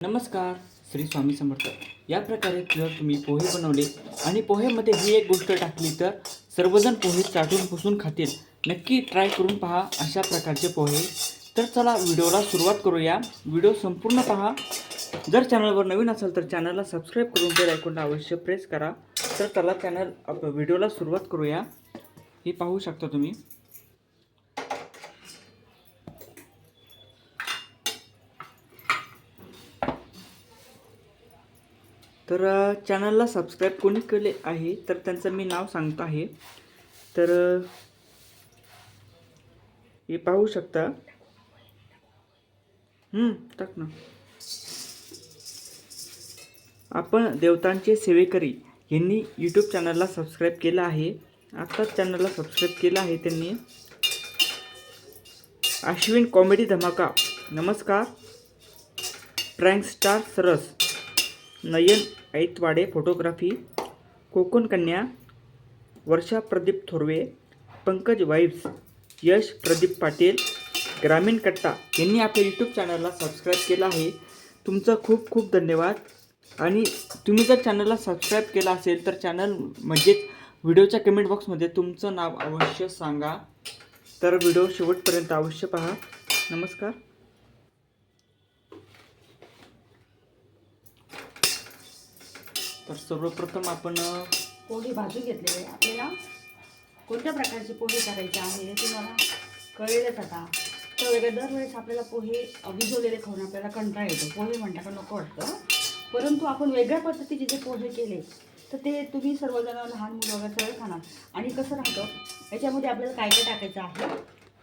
नमस्कार श्री स्वामी समर्थ. या प्रकारे जर तुम्ही पोहे बनवले आणि पोहेमध्ये ही एक गोष्ट टाकली तर सर्वजण पोहे चाटून पुसून खातील. नक्की ट्राय करून पहा अशा प्रकारचे पोहे. तर चला व्हिडिओला सुरुवात करूया. व्हिडिओ संपूर्ण पहा. जर चॅनलवर नवीन असाल तर चॅनलला सबस्क्राईब करून बेल ऐकून अवश्य प्रेस करा. तर चला चॅनल व्हिडिओला सुरुवात करूया. हे पाहू शकता तुम्ही. तर चॅनलला सबस्क्राईब कोणी केले आहे तर त्यांचं मी नाव सांगतो आहे. तर हे पाहू शकता. टाक ना. आपण देवतांचे सेवेकरी यांनी यूट्यूब चॅनलला सबस्क्राईब केलं आहे. आत्ताच चॅनलला सबस्क्राईब केलं आहे त्यांनी. अश्विन कॉमेडी धमाका. नमस्कार. प्रँक स्टार सरस. नयन ऐतवाडे फोटोग्राफी कोकण कन्या वर्षा प्रदीप थोरवे पंकज वाईब्स यश प्रदीप पाटील ग्रामीण कट्टा यांनी आपल्या यूट्यूब चॅनलला सबस्क्राईब केलं आहे. तुमचं खूप खूप धन्यवाद. आणि तुम्ही जर चॅनलला सबस्क्राईब केला असेल तर चॅनल म्हणजेच व्हिडिओच्या कमेंट बॉक्समध्ये तुमचं नाव अवश्य सांगा. तर व्हिडिओ शेवटपर्यंत अवश्य पहा. नमस्कार. तर सर्वप्रथम आपण पोहे भाजून घेतलेले आपल्याला. कोणत्या प्रकारचे पोहे करायचे आहे हे तुम्हाला कळेलच आता. तर वेगळ्या दरवेळेस आपल्याला पोहे अ, भिजवलेले खाऊन आपल्याला कंटाळा येतो. पोहे म्हणता का नको वाटतं. परंतु आपण वेगळ्या पद्धतीचे जे पोहे केले तर ते तुम्ही सर्वजण लहान मुलं वगैरे सगळं खाणार. आणि कसं राहतं याच्यामध्ये आपल्याला काय काय टाकायचं आहे?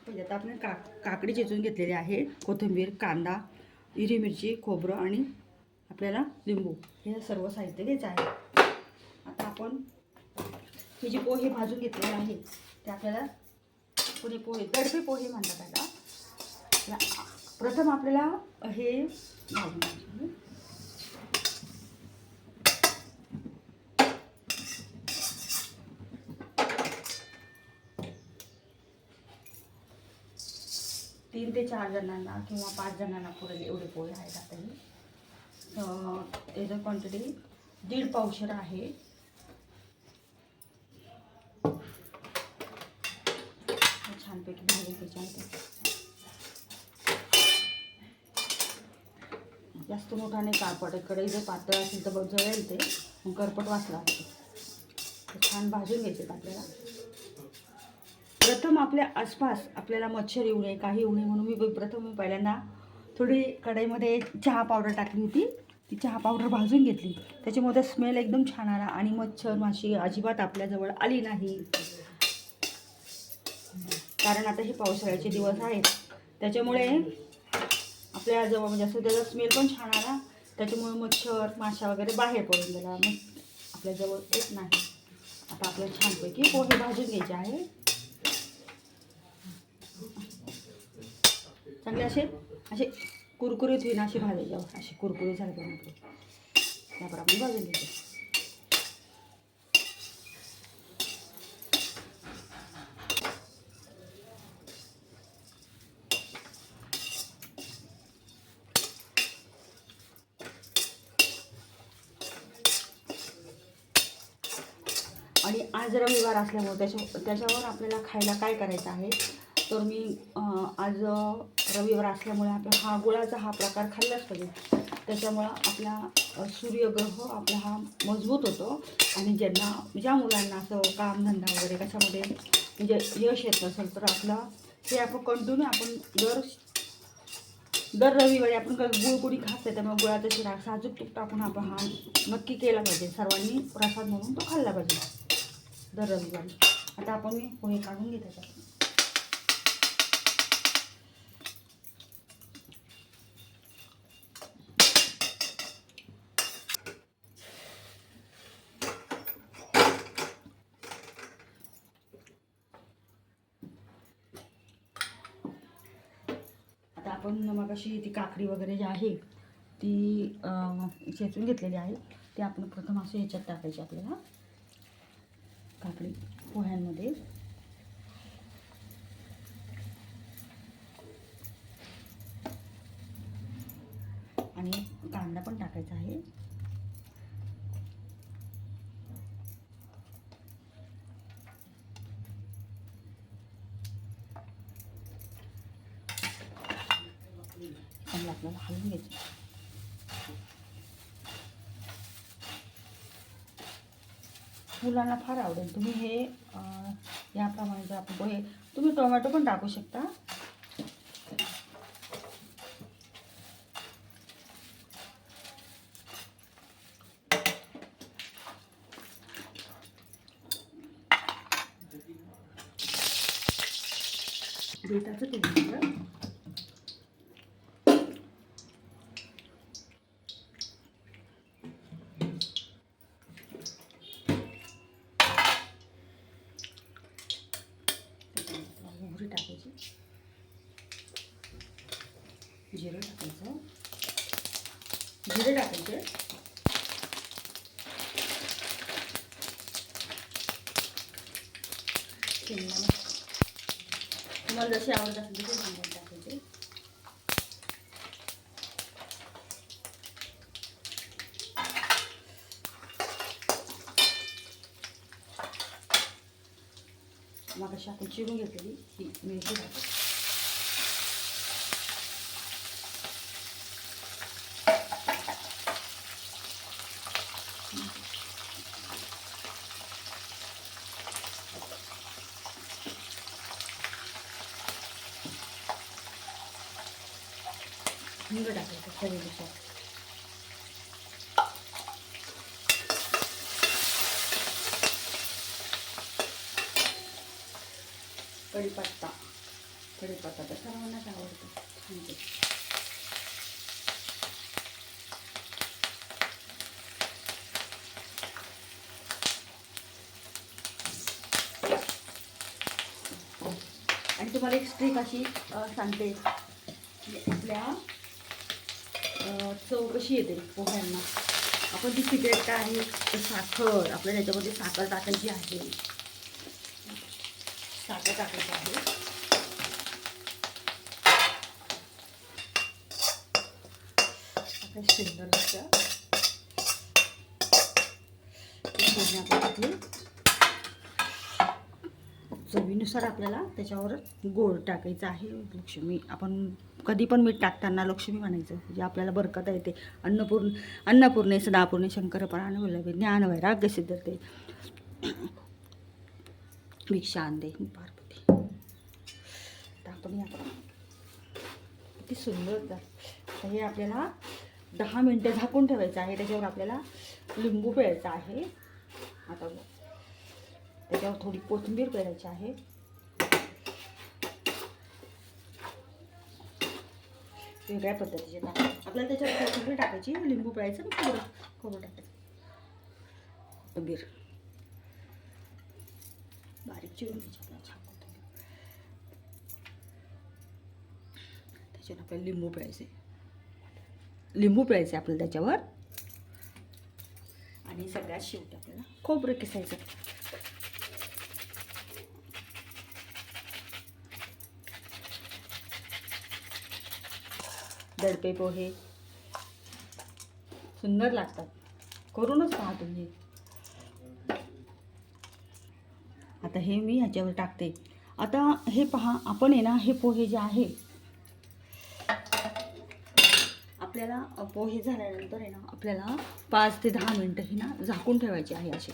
म्हणजे आता आपण का काकडी चिचून घेतलेली आहे. कोथिंबीर कांदा हिरवी मिरची खोबरं आणि आपल्याला लिंबू. हे सर्व साहित्य घ्यायचं आहे. आता आपण हे जे पोहे भाजून घेतलेले आहे ते आपल्याला पुणे पोहे दडपे पोहे म्हणतात आता प्रथम आपल्याला हे भाजून घ्यायचे. तीन ते चार जणांना किंवा पाच जणांना पुरेल एवढे पोहे आहेत आता हे. याचं क्वांटिटी दीड पावशर आहे. छानपैकी भाजून त्याच्यामध्ये जास्त मोठा नाही मोठाने कापडकडे जर पातळ असेल तर बघ जळेल ते. मग करपट वाचला तर छान भाजून घ्यायचे आपल्याला. प्रथम आपल्या आसपास आपल्याला मच्छर येऊ नये काही येऊ नये म्हणून मी प्रथम मी पहिल्यांदा थोडी कढईमध्ये चहा पावडर टाकली होती. ती चहा पावडर भाजून घेतली. त्याच्यामध्ये स्मेल एकदम छान आला आणि मच्छर माशी अजिबात आपल्याजवळ आली नाही. कारण आता हे पावसाळ्याचे दिवस आहेत. त्याच्यामुळे आपल्या जवळ म्हणजे असं त्याचा स्मेल पण छान आला. त्याच्यामुळे मच्छर माशा वगैरे बाहेर पडून गेला. मग आपल्याजवळ येत नाही. आता आपल्याला छानपैकी पोहे भाजून घ्यायचे आहे चांगले असे असे कुरकुरीत होईन अशी भाजायचे अशी कुरकुरीत झाली पाहिजे त्यावर आपण भाजून घ्यायचे आणि आज रविवार असल्यामुळे त्याच्या त्याच्यावर आपल्याला खायला काय करायचं आहे? तर मी आज रविवार असल्यामुळे आपला हा गुळाचा हा प्रकार खाल्लाच पाहिजे. त्याच्यामुळं आपला सूर्यग्रह आपला हा मजबूत होतो आणि ज्यांना ज्या मुलांना असं कामधंदा वगैरे कशामध्ये म्हणजे यश येत असेल तर आपला हे आपण कंटिन्यू आपण दर दर रविवारी आपण गुळगुळी गुळपुडी खाते त्यामुळे गुळाचा शिरा साजूक तूप आपण आपण हा नक्की केला पाहिजे. सर्वांनी प्रसाद म्हणून तो खाल्ला पाहिजे. दर रविवारी. आता आपण मी पोहे काढून घेते आपण मग अशी ती काकडी वगैरे जी आहे ती अं, चेचून घेतलेली आहे. ती आपण प्रथम असं ह्याच्यात टाकायची आपल्याला. काकडी पोह्यांमध्ये. आणि कांदा पण टाकायचा आहे. चांगलं आपल्याला हलवून घ्यायचं मुलांना फार आवडेल तुम्ही हे याप्रमाणे जर आपण पोहे तुम्ही टोमॅटो पण टाकू शकता बेटाचं तेल टाकलं. त्याच्यानंतर मोहरी टाकायची जिरं टाकायचं जिरे टाकायचे शेंगदाणे तुम्हाला जसे आवडत असेल तसे शेंगदाणे टाकायचे मग अशी आपण चिरून घेतलेली ही मिरची टाकायची हिंग टाकायचं चवीनुसार कढीपत्ता कढीपत्ता तर सर्वांनाच आवडतो छान आणि तुम्हाला एक स्ट्रीक अशी सांगते की आपल्या चव कशी येते पोह्यांना. आपण ती सिक्रेट काय आहे? तर साखर. आपल्याला त्याच्यामध्ये साखर टाकायची आहे. साखर टाकायची आहे. आता सुंदर आपण चवीनुसार आपल्याला त्याच्यावर गोड टाकायचं आहे लक्ष्मी. आपण कधी पण मीठ टाकताना लक्ष्मी म्हणायचं जे आपल्याला बरकत येते. अन्नपूर्ण अन्नपूर्णे सदापूर्णे शंकरपराण वल्लभे ज्ञान वैराग्य सिद्धते भिक्षा आणते पार्वती. तर आपण या किती सुंदर तर. हे आपल्याला दहा मिनटं झाकून ठेवायचं आहे. त्याच्यावर आपल्याला लिंबू प्यायचा आहे. आता त्याच्यावर थोडी कोथिंबीर पेरायची आहे. वेगळ्या पद्धतीचे टाक आपल्याला त्याच्यावर कोथिंबीर टाकायची लिंबू पिळायचं आणि खोबरं खोबरं टाकायचं. कोथिंबीर. बारीक चिरून घ्यायची आपल्याला छान कोथिंबीर. त्याच्यावर आपल्याला लिंबू पिळायचे. लिंबू पिळायचे आपल्याला त्याच्यावर. आणि सगळ्यात शेवटी आपल्याला खोबरं किसायचं. दडपे पोहे. सुंदर लागतात. करूनच पहा तुम्ही. आता हे मी ह्याच्यावर टाकते. आता हे पहा आपण आहे ना हे पोहे जे आहे आपल्याला पोहे झाल्यानंतर आहे ना आपल्याला पाच ते दहा मिनटं हे ना झाकून ठेवायचे आहे असे.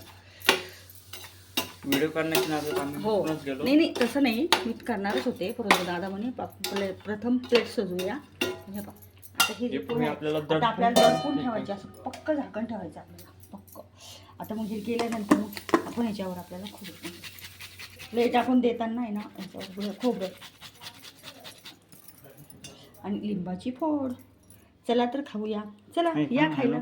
व्हिडिओ करण्याची हो. नाही नाही तसं नाही. मी करणारच होते. परंतु दादा म्हणे प्रथम प्लेट हे पहा. आता हे जे पोहे आपल्याला आता आपल्याला दडपून ठेवायचे. असं पक्क झाकण ठेवायचं आपल्याला पक्क आता मग हे केल्यानंतर मग आपण ह्याच्यावर आपल्याला खोबरं प्लेट आपण देताना आहे ना ह्याच्यावर खोबरं आणि लिंबाची फोड चला तर खाऊया चला या खायला.